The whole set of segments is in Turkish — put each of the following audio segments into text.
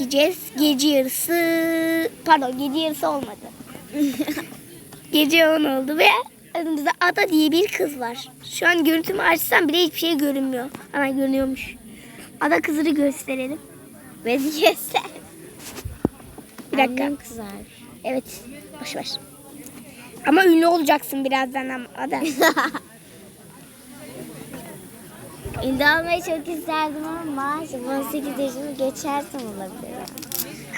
çekeceğiz. Gece yarısı pardon gece yarısı olmadı. gece 10 oldu ve aramızda Ada diye bir kız var. Şu an görüntümü açsam bile hiçbir şey görünmüyor. Ama görünüyormuş. Ada kızını gösterelim. Ve göster. Bir dakika. Annem kızar. Evet. Boş ver. Ama ünlü olacaksın birazdan ama Ada. Ünlü olmayı çok isterdim ama maalesef 18 yaşımı geçersem olabilir.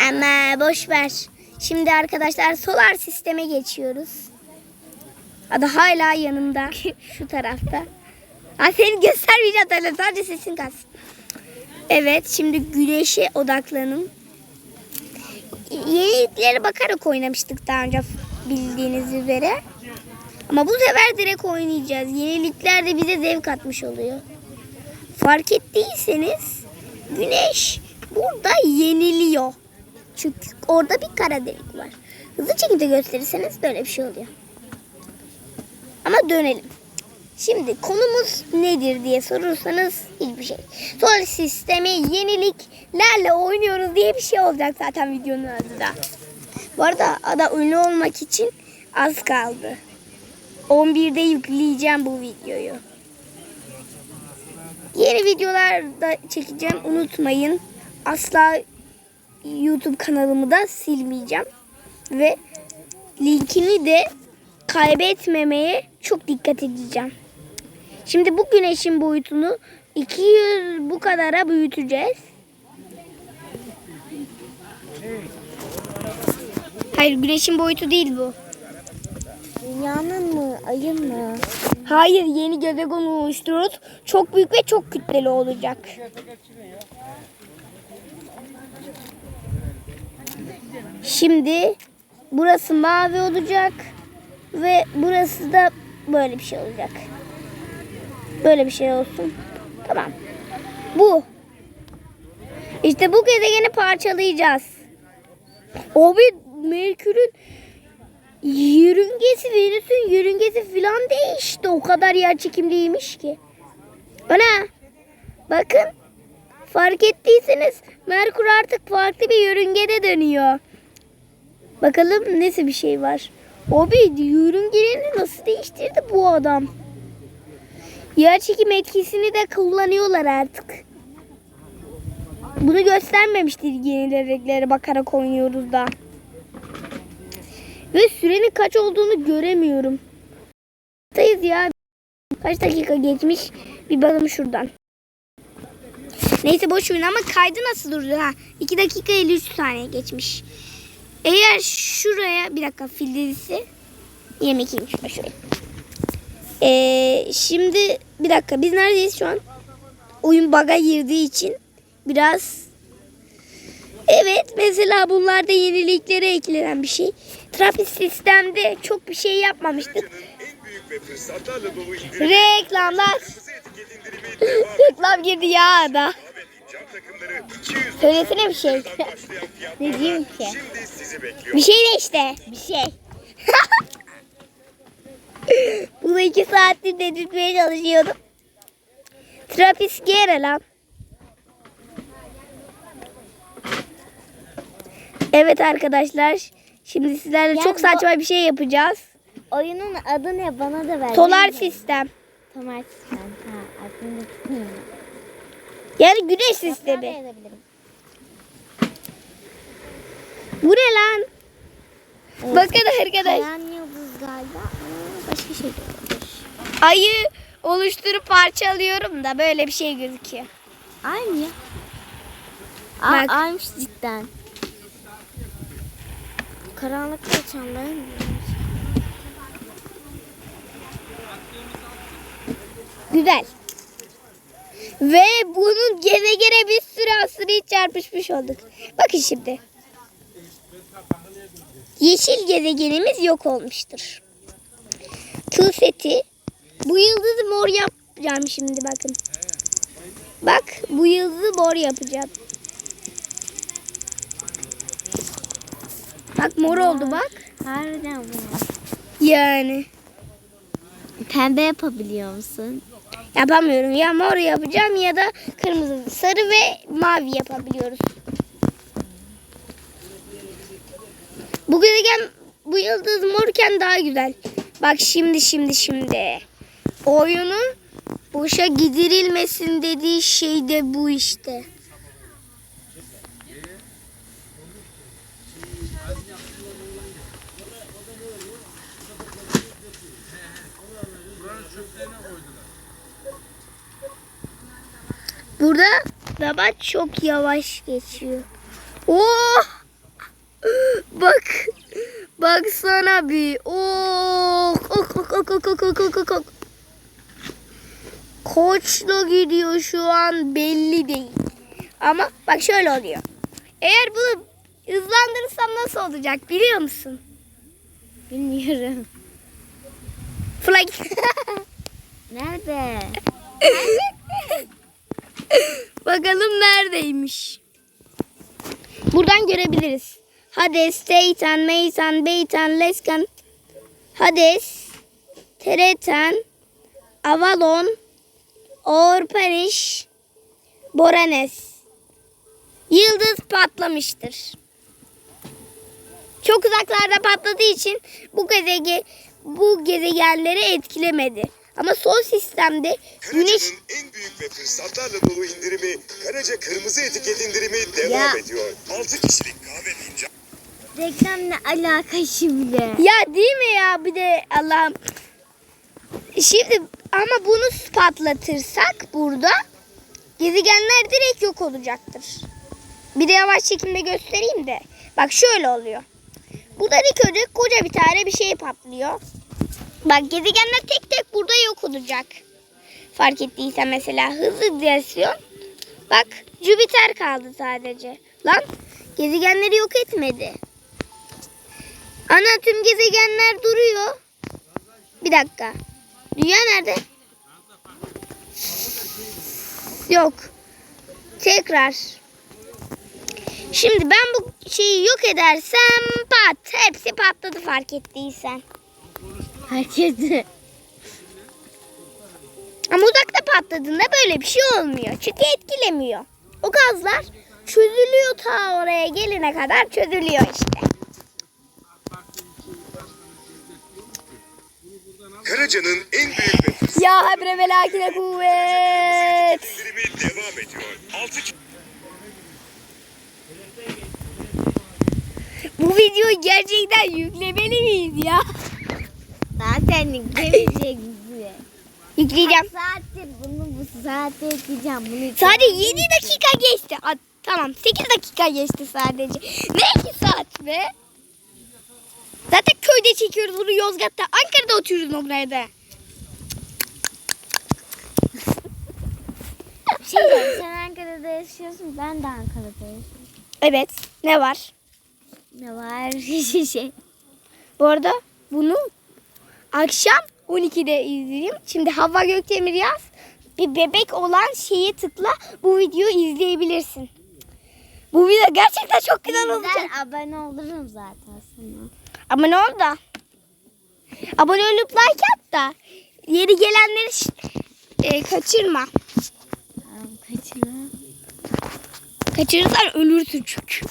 Ama boş ver. Şimdi arkadaşlar solar sisteme geçiyoruz. Ada hala yanımda. Şu tarafta. Ha, seni göstermeyeceğim tabii. Sadece sesin kalsın. Evet şimdi güneşe odaklanın. Yeniliklere bakarak oynamıştık daha önce bildiğiniz üzere. Ama bu sefer direkt oynayacağız. Yenilikler de bize zevk atmış oluyor. Fark ettiyseniz güneş burada yeniliyor. Çünkü orada bir kara delik var. Hızlı çekimde gösterirseniz böyle bir şey oluyor. Ama dönelim. Şimdi konumuz nedir diye sorursanız hiçbir şey. Solar sistemi yeniliklerle oynuyoruz diye bir şey olacak zaten videonun adı da. Bu arada ada ünlü olmak için az kaldı. 11'de yükleyeceğim bu videoyu. Yeni videolar da çekeceğim unutmayın. Asla YouTube kanalımı da silmeyeceğim. Ve linkini de kaybetmemeye çok dikkat edeceğim. Şimdi bu güneşin boyutunu 200 bu kadara büyüteceğiz. Hayır güneşin boyutu değil bu. Dünyanın mı? Ayın mı? Hayır yeni gezegen oluşturuyoruz. Çok büyük ve çok kütleli olacak. Şimdi burası mavi olacak ve burası da böyle bir şey olacak. Böyle bir şey olsun. Tamam. Bu. İşte bu gezegeni parçalayacağız. O bir Merkür'ün Yörüngesi Venüs'ün yörüngesi filan değişti. O kadar yer çekimliymiş ki. Ana bakın fark ettiyseniz Merkür artık farklı bir yörüngede dönüyor. Bakalım nasıl bir şey var. O bir yörüngelerini nasıl değiştirdi bu adam? Yer çekim etkisini de kullanıyorlar artık. Bunu göstermemiştir yenileriklere bakarak oynuyoruz da. Ve sürenin kaç olduğunu göremiyorum. Kaçtayız ya. Kaç dakika geçmiş? Bir bakalım şuradan. Neyse boş verin ama kaydı nasıl durdu ha? 2 dakika 53 saniye geçmiş. Eğer şuraya bir dakika fil dizisi 22'ymiş boş verin. Ee, şimdi bir dakika biz neredeyiz şu an? Oyun baga girdiği için biraz Evet mesela bunlar da yeniliklere eklenen bir şey. Trafik sistemde çok bir şey yapmamıştık. Reklamlar. Reklam girdi ya da. ve cam takımları 200 Söylesene bir şey. Ne diyeyim ki? Bir şey de işte. Bir şey. Bunu iki saattir dedirtmeye çalışıyordum. Trapiskere lan. Evet arkadaşlar. Şimdi sizlerle Ya çok saçma bir şey yapacağız. Oyunun adı ne? Bana da ver. Solar sistem. Solar sistem. Ha aklımda tutmuyor. Yani güneş sistemi. Bu ne lan? Evet. Bakın arkadaşlar. Kayan yıldız galiba. Başka şey de olabilir. Ayı oluşturup parçalıyorum da böyle bir şey gözüküyor. Ay mı ya? Aa, Bak. aymış cidden. Karanlıkta çanlar mı? Güzel. Ve bunun gezegene bir sürü asırı çarpışmış olduk. Bakın şimdi. Yeşil gezegenimiz yok olmuştur. Tığ seti. Bu yıldızı mor yapacağım şimdi bakın. Bak bu yıldızı mor yapacağım. Bak mor oldu bak. Harbiden mor. Yani. Pembe yapabiliyor musun? Yapamıyorum. Ya mor yapacağım ya da kırmızı, sarı ve mavi yapabiliyoruz. Bu gezegen bu yıldız morken daha güzel. Bak şimdi şimdi şimdi. Oyunun boşa gidirilmesin dediği şey de bu işte. Burada zaman çok yavaş geçiyor. Oh! Bak. Baksana bir. Oh! Ok ok ok ok ok ok ok ok. Koçla gidiyor şu an belli değil. Ama bak şöyle oluyor. Eğer bunu hızlandırırsam nasıl olacak biliyor musun? Bilmiyorum. Flag. Nerede? Bakalım neredeymiş. Buradan görebiliriz. Hades, Titan, Meitan, Beitan, Leskan, Hades, Teretan, Avalon, Orpanish, Boranes. Yıldız patlamıştır. Çok uzaklarda patladığı için bu gezege bu gezegenleri etkilemedi. Ama sol sistemde güneş en büyük ve fırsatlarla dolu indirimi Karaca Kırmızı Etiket indirimi devam Ya. ediyor. 6 kişilik kahve fincanı. Reklam ne alaka şimdi? Ya değil mi ya bir de Allah'ım. Şimdi ama bunu patlatırsak burada gezegenler direkt yok olacaktır. Bir de yavaş çekimde göstereyim de. Bak şöyle oluyor. Burada ilk önce koca bir tane bir şey patlıyor. Bak gezegenler tek tek burada yok olacak. Fark ettiysen mesela hızlı diyorsun. Bak Jüpiter kaldı sadece. Lan gezegenleri yok etmedi. Ana tüm gezegenler duruyor. Bir dakika. Dünya nerede? Yok. Tekrar. Şimdi ben bu şeyi yok edersem pat. Hepsi patladı fark ettiysen. Herkesi. Ama uzakta patladığında böyle bir şey olmuyor. Çünkü etkilemiyor. O gazlar çözülüyor ta oraya gelene kadar çözülüyor işte. Karaca'nın en büyük ve Ya habre velakine kuvvet. indirimi devam ediyor. 6 Bu videoyu gerçekten yüklemeli miyiz ya? Zaten yüklemeyecek bizi. Yükleyeceğim. Saattir bunu bu saatte ekleyeceğim. Bunu Sadece 7 dakika geçti. Aa, tamam 8 dakika geçti sadece. Ne 2 saat be? Zaten köyde çekiyoruz bunu Yozgat'ta. Ankara'da oturuyoruz Nobre'de. Şey sen Ankara'da yaşıyorsun ben de Ankara'da yaşıyorum. Evet. Ne var? Ne var? şey. Bu arada bunu akşam 12'de izleyeyim. Şimdi Hava Gökdemir yaz. Bir bebek olan şeyi tıkla. Bu videoyu izleyebilirsin. Bu video gerçekten çok güzel olacak. Ben abone olurum zaten sana. Abone ol da. Abone olup like at da. Yeni gelenleri ş- e, kaçırma. Tamam kaçına. Kaçırırsan ölürsün çünkü.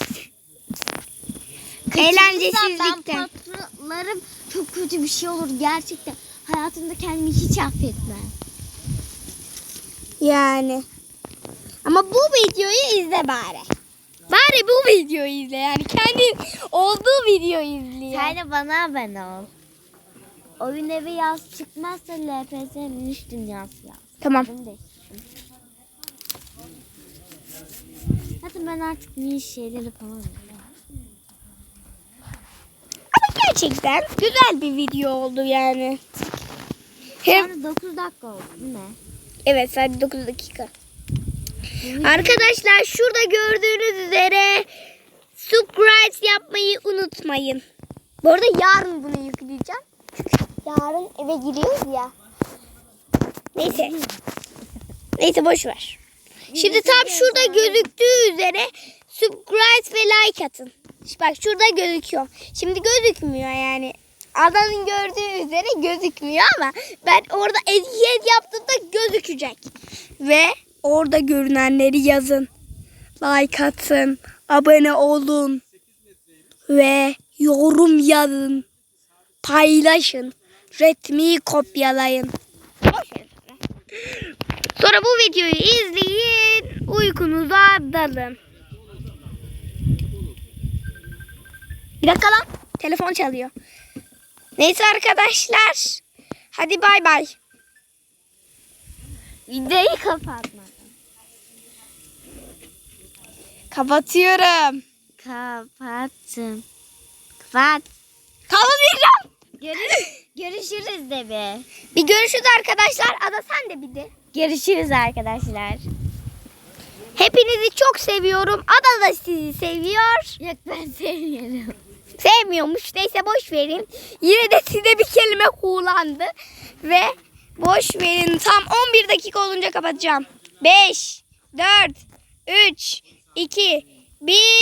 Ben Eğlencesizlikten. patlarım çok kötü bir şey olur gerçekten. Hayatımda kendimi hiç affetmem. Yani. Ama bu videoyu izle bari. Bari bu videoyu izle yani. Kendi olduğu videoyu izle. Sen de bana abone ol. Oyun evi yaz çıkmazsa LPS'nin üç dünyası yaz. Tamam. Hadi ben artık niye şeyleri yapamam. Ama gerçekten güzel bir video oldu yani. Hem Yani 9 dakika oldu değil mi? evet sadece 9 dakika. Arkadaşlar şurada gördüğünüz üzere subscribe yapmayı unutmayın. Bu arada yarın bunu yükleyeceğim. Yarın eve giriyoruz ya. Neyse. Neyse boş ver. Şimdi tam şurada gözüktüğü üzere subscribe ve like atın. Bak şurada gözüküyor. Şimdi gözükmüyor yani. Adanın gördüğü üzere gözükmüyor ama ben orada eziyet yaptığımda gözükecek. Ve orada görünenleri yazın. Like atın, abone olun ve yorum yazın. Paylaşın. Resmi kopyalayın. Sonra bu videoyu izleyin. Uykunuza dalın. Bir dakika lan. Telefon çalıyor. Neyse arkadaşlar. Hadi bay bay. Videoyu kapatma. Kapatıyorum. Kapattım. Kapat. Kapatmayacağım. Görüş, görüşürüz de be. Bir görüşürüz arkadaşlar. Ada sen de bir de. Görüşürüz arkadaşlar. Hepinizi çok seviyorum. Ada da sizi seviyor. Yok ben sevmiyorum. Sevmiyormuş. Neyse boş verin. Yine de size bir kelime kullandı. Ve boş verin. Tam 11 dakika olunca kapatacağım. 5, 4, 3, 2, 1.